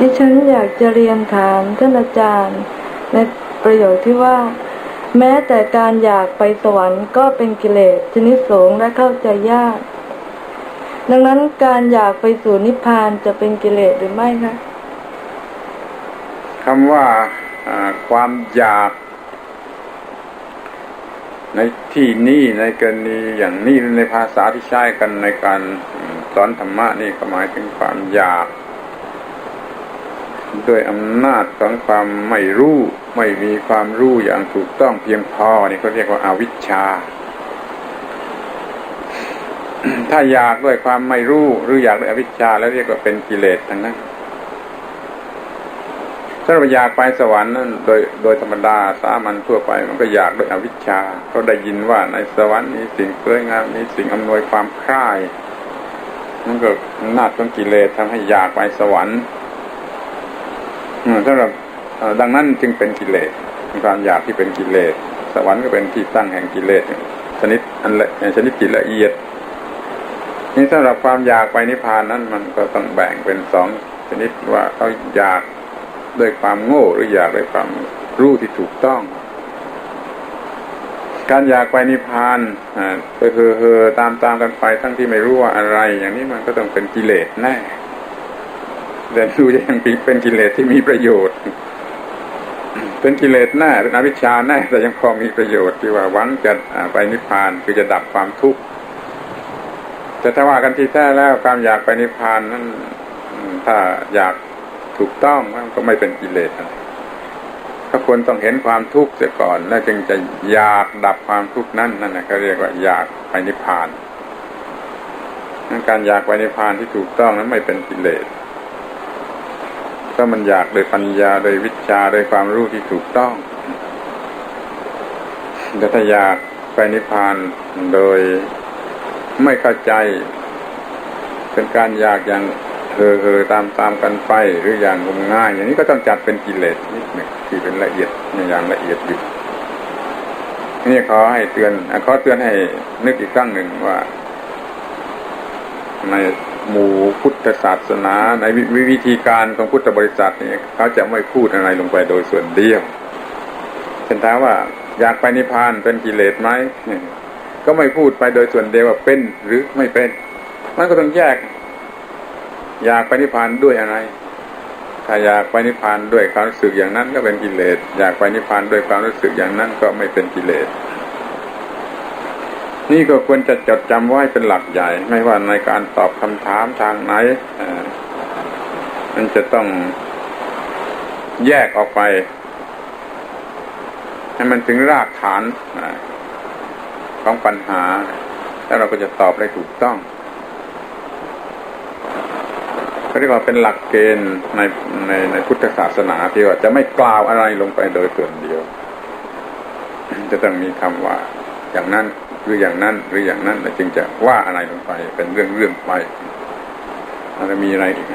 ดิฉันอยากจะเรียนถามท่านอาจารย์ ในประโยชน์ที่ว่า แม้แต่การอยากไปสวรรค์ก็เป็นกิเลสชนิดสูงและเข้าใจยาก ดังนั้นการอยากไปสู่นิพพานจะเป็นกิเลสหรือไม่คะคำว่าความอยากในที่นี้ในกรณีอย่างนี้ในภาษาที่ใช้กันในการสอนธรรมะนี่ก็หมายถึงความอยาก ด้วยอำนาจของความไม่รู้ ไม่มีความรู้อย่างถูกต้องเพียงพอนี่เขาเรียกว่าอาวิชชา ถ้าอยากด้วยความไม่รู้หรืออยากด้วยอวิชชา แล้วเรียกว่าเป็นกิเลสทั้งนั้นถ้าเราอยากไปสวรรค์นั่นโดยโดยธรรมดาสามัญทั่วไป มันก็อยากด้วยอวิชชาเขาได้ยินว่าในสวรรค์มีสิ่งสวยงามมีสิ่งอำนวยความใคร่มันก็อำนาจของกิเลสทำให้อยากไปสวรรค์ สำหรับดังนั้นจึงเป็นกิเลสความอยากที่เป็นกิเลสสวรรค์ก็เป็นที่ตั้งแห่งกิเลสชนิดอันละชนิดจิตละเอียด นี่สำหรับความอยากไปนิพพานนั้น มันก็ต้องแบ่งเป็นสองชนิดว่าเขาอยากด้วยความโง่หรืออยากด้วยความรู้ที่ถูกต้อง การอยากไปนิพพานไปเฮอเฮอตามตามกันไปทั้งที่ไม่รู้ว่าอะไร อย่างนี้มันก็ต้องเป็นกิเลสแน่ แต่ดูยังเป็นกิเลสที่มีประโยชน์ เป็นกิเลสแน่เป็นอวิชชาแน่แต่ยังพอมีประโยชน์ที่ว่าหวังจะไปนิพพานคือจะดับความทุกข์แต่ถ้าว่ากันที่แท้แล้วความอยากไปนิพพานนั้นถ้าอยากถูกต้องมันก็ไม่เป็นกิเลสอะไรถ้าคนต้องเห็นความทุกข์เสียก่อน แล้วจึงจะอยากดับความทุกข์นั้นนั่นนะเขาเรียกว่าอยากไปนิพพานนั้นการอยากไปนิพพานที่ถูกต้องนั้นไม่เป็นกิเลสามันอยากโดยปัญญาโดยวิชาโดยความรู้ที่ถูกต้องแต่ถ้าอยากไปนิพพานโดยไม่เข้าใจ เป็นการอยากอย่างเฮอเฮอตามตามกันไปหรืออย่างงมง่าย อย่างนี้ก็ต้องจัดเป็นกิเลสนิดหนึ่งที่เป็นละเอียดในอย่างละเอียดอยู่นี่ขอให้เตือนขอเตือนให้นึกอีกครั้งหนึ่งว่าใน หมู่พุทธศาสนา ในวิวิธีการของพุทธบริษัทนี่เขาจะไม่พูดอะไรลงไปโดยส่วนเดียวเช่นถามว่าอยากไปนิพพานเป็นกิเลสไหมก็ไม่พูดไปโดยส่วนเดียวว่าเป็นหรือไม่เป็น มันก็ต้องแยก อยากไปนิพพานด้วยอะไร ถ้าอยากไปนิพพานด้วยความรู้สึกอย่างนั้นก็เป็นกิเลส อยากไปนิพพานด้วยความรู้สึกอย่างนั้นก็ไม่เป็นกิเลส นี่ก็ควรจะจดจำไว้เป็นหลักใหญ่ ไม่ว่าในการตอบคำถามทางไหนมันจะต้องแยกออกไป ให้มันถึงรากฐานอของปัญหา แล้วเราก็จะตอบได้ถูกต้องเขาเรียกว่าเป็นหลักเกณฑ์ในในในพุทธศาสนาที่ว่าจะไม่กล่าวอะไรลงไปโดยส่วนเดียว จะต้องมีคำว่าอย่างนั้น รืออย่างนั้นหรืออย่างนั้นจึงจะว่าอะไรลงไปเป็นเรื่องเรื่องไปแล้วมีอะไรอีก